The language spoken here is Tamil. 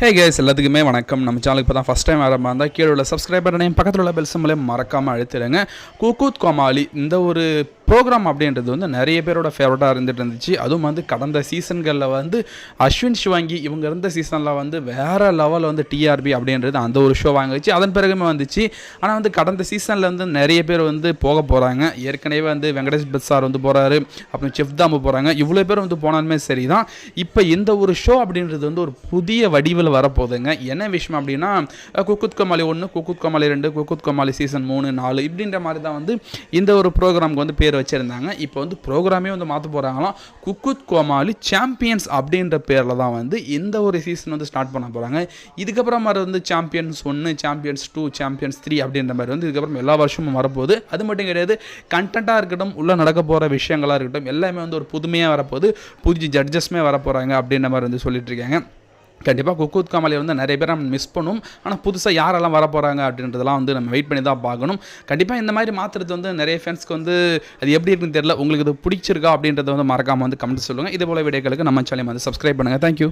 ஹே கேஸ் எல்லாத்துக்குமே வணக்கம். நம்ம சேனலுக்கு இப்போ தான் ஃபஸ்ட் டைம் ஆரம்பம் இருந்தால் கீழே உள்ள சப்ஸ்கிரைபர் நேம் பக்கத்தில் உள்ள பெல் சிம்பளையும் மறக்காமல் அழுத்திடுங்க. குக்கூத் கோமாளி இந்த ஒரு ப்ரோக்ராம் அப்படின்றது வந்து நிறைய பேரோட ஃபேவரட்டாக இருந்துட்டு இருந்துச்சு. அதுவும் வந்து கடந்த சீசன்களில் வந்து அஸ்வின் ஷிவாங்கி இவங்க இருந்த சீசனில் வந்து வேறு லெவலில் வந்து டிஆர்பி அப்படின்றது அந்த ஒரு ஷோ வாங்கிச்சு. அதன் பிறகுமே வந்துச்சு. ஆனால் வந்து கடந்த சீசனில் வந்து நிறைய பேர் வந்து போக போகிறாங்க ஏற்கனவே வந்து வெங்கடேஷ் பட் சார் வந்து போகிறாரு அப்புறம் செஃப் தாம்பு போகிறாங்க இவ்வளோ பேர் வந்து போனாலுமே சரி தான் இப்போ இந்த ஒரு ஷோ அப்படின்றது வந்து ஒரு புதிய வடிவில் வரப்போகுதுங்க. என்ன விஷயம் அப்படின்னா குக்குத் கோமாளி ஒன்று குக்குத் கோமாளி ரெண்டு குக்குத் கோமாளி சீசன் மூணு நாலு இப்படின்ற மாதிரி தான் வந்து இந்த ஒரு ப்ரோக்ராமுக்கு வந்து பேர் பேர் வச்சுருந்தாங்க. இப்போ வந்து ப்ரோக்ராமே வந்து மாற்ற போகிறாங்களாம் குக்குத் கோமாளி சாம்பியன்ஸ் அப்படின்ற பேரில் தான் வந்து இந்த ஒரு சீசன் வந்து ஸ்டார்ட் பண்ண போகிறாங்க இதுக்கப்புறம் மாதிரி வந்து சாம்பியன்ஸ் ஒன்று சாம்பியன்ஸ் டூ சாம்பியன்ஸ் த்ரீ அப்படின்ற மாதிரி வந்து இதுக்கப்புறம் எல்லா வருஷமும் வரப்போகுது. அது மட்டும் கிடையாது கண்டென்ட்டாக இருக்கட்டும் உள்ளே நடக்க போகிற விஷயங்களாக இருக்கட்டும் எல்லாமே வந்து ஒரு புதுமையாக வரப்போகுது. புது ஜட்ஜஸ்மே வரப்போகிறாங்க அப்படின்ற மாதிரி வந்து சொல்லிட்டு இருக்காங்க. கண்டிப்பாக குக்கூத் கமலை வந்து நிறைய பேர் நம்ம மிஸ் பண்ணும். ஆனால் புதுசாக யாரெல்லாம் வர போகிறாங்க அப்படின்றதெல்லாம் வந்து நம்ம வெயிட் பண்ணி தான் பார்க்கணும். கண்டிப்பாக இந்த மாதிரி மாற்றுறது வந்து நிறைய ஃபேன்ஸ்க்கு வந்து அது எப்படி இருக்குன்னு தெரியல. உங்களுக்கு இது பிடிச்சிருக்கா அப்படின்றத வந்து மறக்காமல் வந்து கமெண்ட் சொல்லுங்கள் இதே போல் வீடியோக்களுக்கு நம்ம சேனல் வந்து சப்ஸ்கிரைப் பண்ணுங்கள் தேங்க்யூ